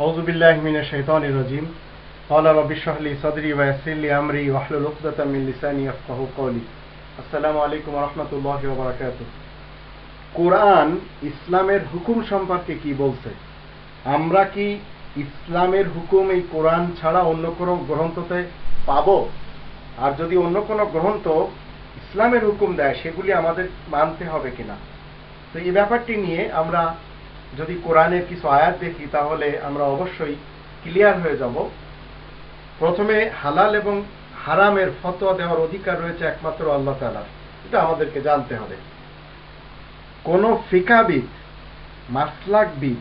أعوذ بالله من الشيطان الرجيم قال رب اشرح لي صدري ويسر لي أمري واحلل عقدة من لساني يفقهوا قولي আসসালামু আলাইকুম রহমতুল্লাহ বারাকাত কোরআন ইসলামের হুকুম সম্পর্কে কি বলছে আমরা কি ইসলামের হুকুম এই কোরআন ছাড়া অন্য কোনো গ্রন্থতে পাবো আর যদি অন্য কোনো গ্রন্থ ইসলামের হুকুম দেয় সেগুলি আমাদের মানতে হবে কিনা তো এই ব্যাপারটি নিয়ে আমরা যদি কোরআনের কিছু আয়াত দেখি, তাহলে আমরা অবশ্যই ক্লিয়ার হয়ে যাব। প্রথমে হালাল এবং হারামের ফতোয়া দেওয়ার অধিকার রয়েছে একমাত্র আল্লাহ তালার এটা আমাদেরকে জানতে হবে। কোন ফিকাবিদ, মাসলাকবিদ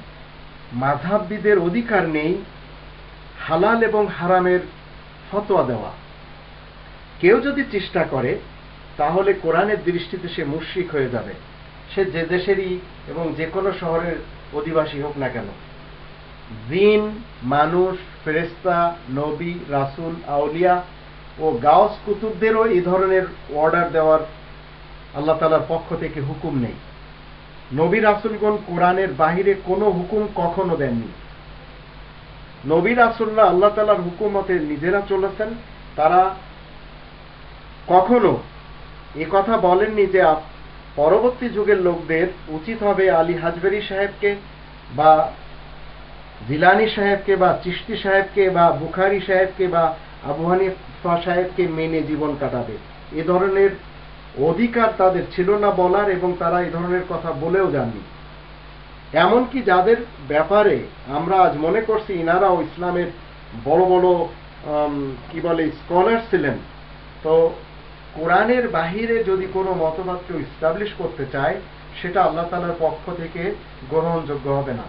মাঝাববিদের অধিকার নেই হালাল এবং হারামের ফতোয়া দেওয়া। কেউ যদি চেষ্টা করে, তাহলে কোরআনের দৃষ্টিতে সে মুশ্রিক হয়ে যাবে। সে যে দেশেরই এবং যে কোনো শহরের অধিবাসী হোক না কেন। জিন, মানুষ ফেরেস্তা নবী, রাসুল, আউলিয়া ও গাউস কুতুবদেরও এই ধরনের অর্ডার দেওয়ার আল্লাহ তালার পক্ষ থেকে হুকুম নেই। নবী, রাসুলগণ কোরআনের বাহিরে কোনো হুকুম কখনো দেননি। নবী রাসুল্লাহ আল্লাহ তালার হুকুমতে নিজেরা চলেছেন, তারা কখনো এ কথা বলেননি যে পরবর্তী যুগের লোকদের উচিত হবে আলী হাজবেরি সাহেবকে বা জিলানি সাহেবকে বা চিস্তি সাহেবকে বা বুখারি সাহেবকে বা আবু হানিফা সাহেবকে মেনে জীবন কাটাবে। এ ধরনের অধিকার তাদের ছিল না বলার এবং তারা এই ধরনের কথা বলেও যাননি। এমনকি যাদের ব্যাপারে আমরা আজ মনে করছি, ইনারাও ইসলামের বড় বড় কি বলে, স্কলার ছিলেন। তো কোরআনের বাহিরে যদি কোনো মতবাদ কেউ ইস্টাবলিশ করতে চায়, সেটা আল্লাহ তালার পক্ষ থেকে গ্রহণযোগ্য হবে না।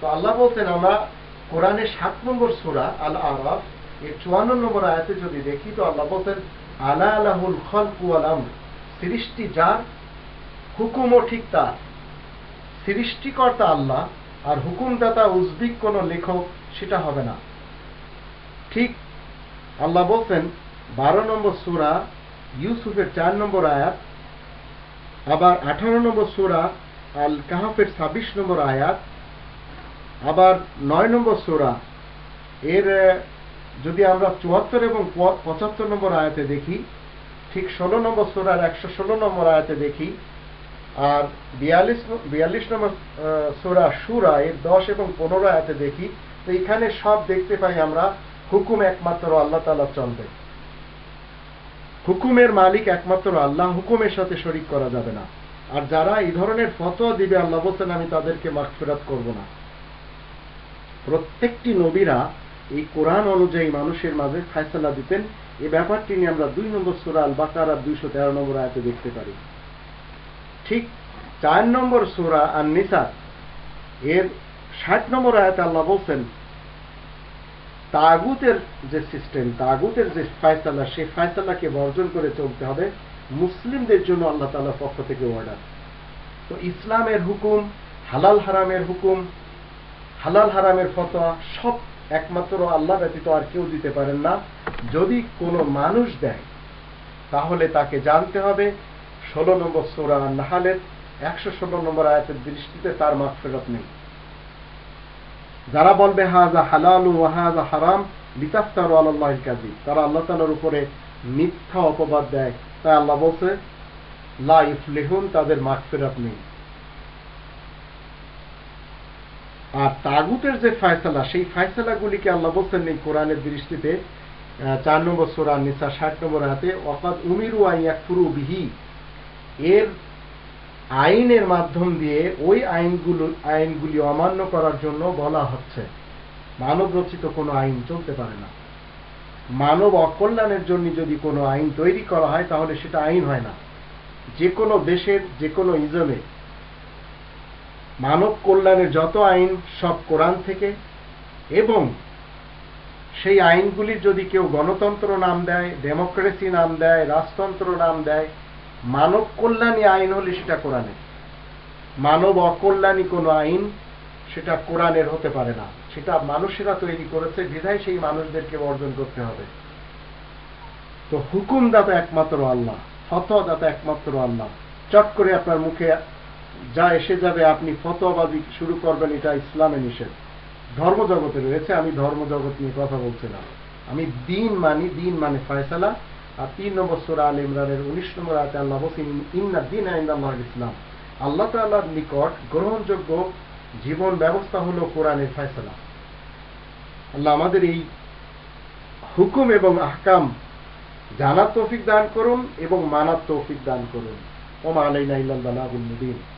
তো আল্লাহ বলতেন আমরা কোরআনের সাত নম্বর সুরা আল আরাফ এর চুয়ান্ন নম্বর আয়াতে যদি দেখি, তো আল্লাহ বলতেন আলা আলাহুল খলকু আলাম সৃষ্টি যার, হুকুমও ঠিক তার। সৃষ্টিকর্তা আল্লাহ, আর হুকুমদাতা উজবিক কোন লেখক, সেটা হবে না। ঠিক আল্লাহ বলছেন, বারো নম্বর সুরা ইউসুফের চার নম্বর আয়াত, আবার আঠারো নম্বর সুরা আল কাহাফের ছাব্বিশ নম্বর আয়াত, আবার নয় নম্বর সুরা। এর যদি আমরা চুয়াত্তর এবং পঁচাত্তর নম্বর আয়াতে দেখি, ঠিক ষোলো নম্বর সোরার একশো ষোলো নম্বর আয়াতে দেখি, আর বিয়াল্লিশ বিয়াল্লিশ নম্বর সুরা সুরা এর দশ এবং পনেরো আয়াতে দেখি, তো এখানে সব দেখতে পাই আমরা হুকুম একমাত্র আল্লাহ তালা চলবে। হুকুমের মালিক একমাত্র আল্লাহ, হুকুমের সাথে শরিক করা যাবে না। আর যারা এই ধরনের ফতোয়া দিবে, আল্লাহ বলছেন, আমি তাদেরকে মাগফিরাত করব না। প্রত্যেকটি নবীরা এই কোরআন অনুযায়ী মানুষের মাঝে ফায়সালা দিতেন। এই ব্যাপারটি নিয়ে আমরা দুই নম্বর সুরা আল বাকার দুইশো তেরো নম্বর আয়তে দেখতে পারি। ঠিক চার নম্বর সুরা আর নিসা এর ষাট নম্বর আয়াতে আল্লাহ বলছেন তাগুতের যে সিস্টেম তাগুতের যে ফায়সালা, সেই ফায়সালাকে বর্জন করে চলতে হবে মুসলিমদের জন্য আল্লাহ তালার পক্ষ থেকে অর্ডার তো ইসলামের হুকুম, হালাল হারামের হুকুম, হালাল হারামের ফতোয়া সব একমাত্র আল্লাহ ব্যতীত আর কেউ দিতে পারেন না। যদি কোনো মানুষ দেয়, তাহলে তাকে জানতে হবে। ষোলো নম্বর সোরা নাহালের একশো ষোলো নম্বর আয়াতের দৃষ্টিতে তার মাগফেরত নেই। যারা বলবে হাজা হালাল ওয়াহাজা হারাম, লিতাফতার আল্লাহ কাজী তারা আল্লাহ তালার উপরে মিথ্যা অপবাদ দেয়। তাই আল্লাহ বলছে, লা ইফলেহুন, তাদের মাগফেরত নেই। আর তাগুতের যে ফায়সালা, সেই ফায়সালাগুলিকে আল্লাহ বলছেন এই কোরআনের দৃষ্টিতে চার নম্বর সোরা নিসা, ষাট নম্বর হাতে অকাদ উমিরু আইয়া ফুরু বিহি। এর আইনের মাধ্যম দিয়ে ওই আইনগুলো, আইনগুলি অমান্য করার জন্য বলা হচ্ছে। মানব রচিত কোনো আইন চলতে পারে না। মানব অকল্যাণের জন্য যদি কোনো আইন তৈরি করা হয়, তাহলে সেটা আইন হয় না। যে কোনো দেশের, যে কোনো ইজমে মানব কল্যাণের যত আইন, সব কোরআন থেকে এবং সেই আইনগুলির যদি কেউ গণতন্ত্র নাম দেয়, ডেমোক্রেসি নাম দেয়, রাজতন্ত্র নাম দেয় মানব কল্যাণী আইন হলে সেটা কোরআনের মানব অকল্যাণী কোনো আইন সেটা কোরআনের হতে পারে না। সেটা মানুষেরা তৈরি করেছে, বিধায় সেই মানুষদেরকে বর্জন করতে হবে। তো হুকুমদাতা একমাত্র আল্লাহ ফতদাতা একমাত্র আল্লাহ। চট করে আপনার মুখে যা এসে যাবে, আপনি ফতোয়াবাজি শুরু করবেন, এটা ইসলামে নিষেধ। ধর্মজগতে রয়েছে, আমি ধর্ম ধর্মজগৎ নিয়ে কথা বলছিলাম। আমি দিন মানি, দিন মানে ফয়সালা আর তিন নম্বর সুরা আল ইমরানের উনিশ নম্বর আয়তে আল্লাহ বলছেন, ইন্না দিন আইন্দাল্লাহ ইসলাম। আল্লাহ তাআলার নিকট গ্রহণযোগ্য জীবন ব্যবস্থা হলো কোরআনের ফয়সালা। আল্লাহ আমাদের এই হুকুম এবং আহকাম জানার তৌফিক দান করুন এবং মানার তৌফিক দান করুন। ওমা আলাইনা ইল্লাল বালাগুল মুবিন।